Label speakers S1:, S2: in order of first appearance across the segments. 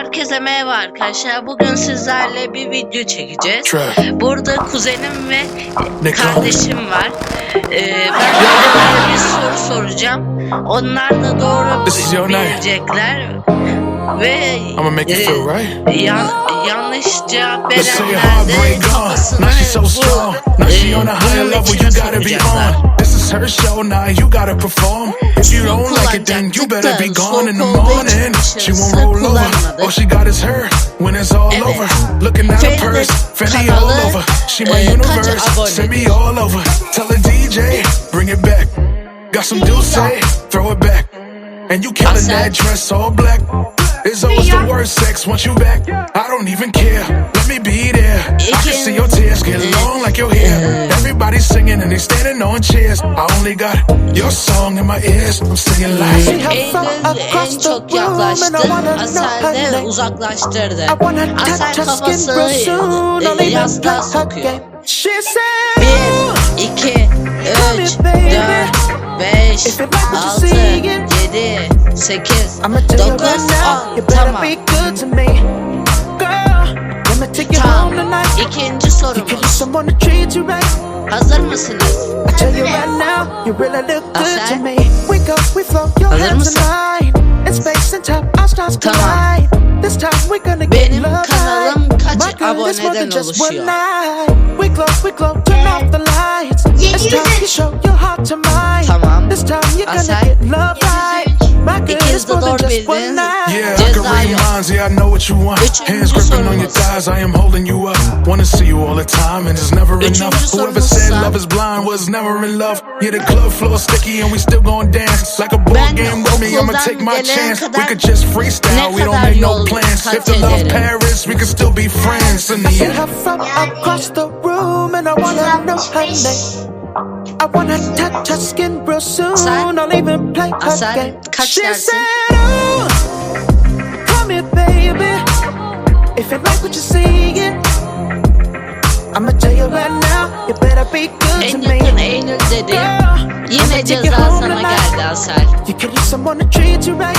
S1: Herkese merhaba arkadaşlar. Bugün sizlerle bir video çekeceğiz. Burada kuzenim ve kardeşim var. Ee, ben onlara bir soru soracağım. Onlar da doğru bilecekler. Ve e, yan- yanlış cevap verenler de kafasını
S2: she on a higher level. You gotta be on. This is her show now. You gotta perform. If you don't like it, then you better be gone in the morning. She won't roll over. All she got is her. When it's all over, looking at her purse, Fendi all over. She my
S1: e,
S2: universe. Send me all over. Tell the DJ, bring it back. Got some say, throw it back. And you killing that dress all black. It's always the worst sex once you back. I don't even care. Let me be there. I can see your tears get long like your hair. Everybody's singing and they standing on chairs. I only got your song in my ears. I'm singing like.
S1: Eylül en çok yaklaştı. Asel de uzaklaştırdı. Asel kafası e, yastığa sokuyor.
S3: She said,
S1: Bir, iki, üç, dört, beş, altı, yedi, sekiz,
S3: I'ma tell you right now,
S1: on.
S3: you better be good to me. Girl, let me take you home tonight.
S1: İkinci
S3: You can use
S1: sorumuz.
S3: someone to treat you right.
S1: Hazır mısınız?
S3: I tell you right now, you really look good to me. We go, we flow, your
S1: Hazır
S3: hands
S1: mısın?
S3: tonight. In space and time, our stars
S1: Tamam.
S3: collide. This time we're gonna get
S1: Benim
S3: love
S1: kanalım
S3: right.
S1: kaç
S3: My girl, it's more than
S1: aboneden
S3: just one
S1: oluşuyor?
S3: night. We glow, we glow, turn off the lights. This time you show your heart to mine.
S1: Tamam.
S3: This time you're gonna get love right. My girl,
S1: İkiniz
S3: it's
S1: de
S3: more than
S1: doğru
S3: just one
S1: bildiniz.
S3: night.
S2: Yeah, I
S1: Ceza
S2: can read minds, yeah, I know what you want. Hands gripping on your thighs, I am holding you up. Wanna see you all the time, and it's never enough. Whoever
S1: sorumuz
S2: said love is blind was never in love. Yeah, the club floor sticky, and we still gon' dance. Like a board
S1: Ben
S2: game with me, I'ma take my chance. We could just freestyle,
S1: ne
S2: we don't make no plans.
S1: kat
S2: If the love? Paris, we could still be friends in
S3: I
S2: the
S3: see her from across the room and I wanna know her name. I wanna touch her skin real soon. I'll even play her
S1: Asel,
S3: game.
S1: kaç
S3: She
S1: dersin?
S3: said, "Ooh, come here, baby. If you like what you see, I'ma tell you right now, you better be good
S1: En
S3: to me.
S1: yakın Eylül dedi.
S3: Girl,
S1: Yine ceza sana geldi Asel.
S3: You can use someone to treat you right.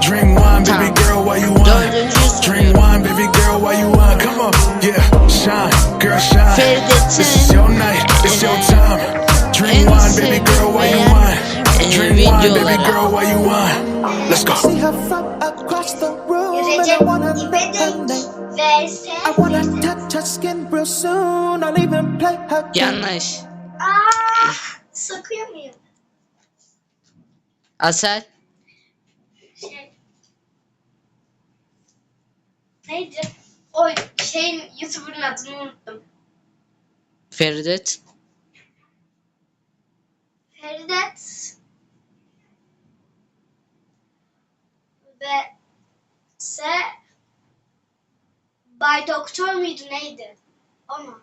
S2: Drink wine, baby girl, while you
S1: Dördüncü
S2: wine. Drink wine, baby girl, while you wine. Come on, yeah, shine, girl, shine. This is
S1: Feridet'in
S2: your night, it's your time. Drink wine, baby girl, while you wine.
S1: sevdiğim,
S2: Drink wine, baby girl, while you wine. Let's go.
S3: See her from across the room and I wanna know her
S4: İvedik
S3: name.
S4: vs.
S3: I wanna touch her skin real soon. I'll even play her game.
S1: Yanlış.
S4: Aa, sıkıyor muyum?
S1: Asel.
S4: Şey. Neydi? O şeyin YouTuber'ın adını unuttum.
S1: Feridet.
S4: Feridet ve se Bay Doktor muydu neydi? O mu?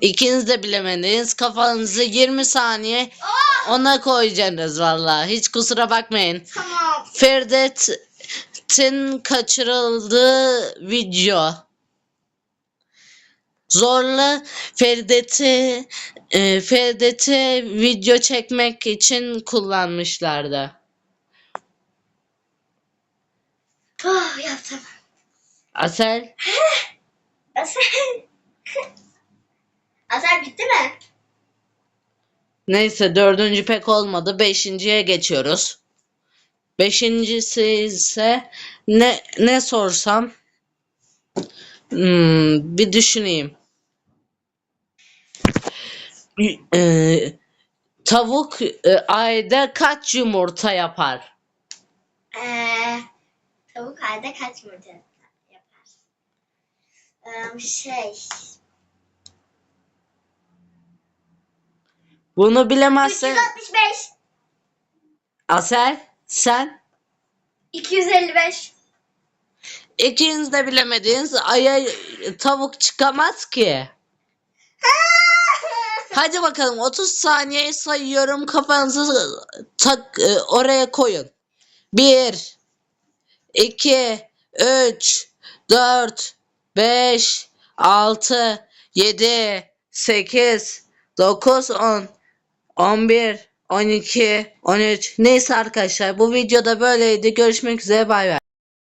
S1: İkiniz de bilemediniz. Kafanızı 20 saniye ona koyacaksınız vallahi. Hiç kusura bakmayın.
S4: Tamam.
S1: Ferdet'in kaçırıldığı video. Zorla Ferdet'i e, Ferdet'i video çekmek için kullanmışlardı.
S4: Oh, yaptım.
S1: Asel
S4: Asel.
S1: Neyse dördüncü pek olmadı. Beşinciye geçiyoruz. Beşincisi ise ne ne sorsam Hmm, bir düşüneyim. Ee, tavuk e, ayda kaç yumurta yapar?
S4: Ee, tavuk ayda kaç yumurta yapar? Ee, şey.
S1: Bunu bilemezsen
S4: 365.
S1: Asel sen
S4: 255.
S1: ikiniz de bilemediniz. Aya tavuk çıkamaz ki. Hadi bakalım 30 saniye sayıyorum kafanızı tak e, oraya koyun. 1 2 3 4 5 6 7 8 9 10 11 12 13 neyse arkadaşlar bu videoda böyleydi. Görüşmek üzere bay bay.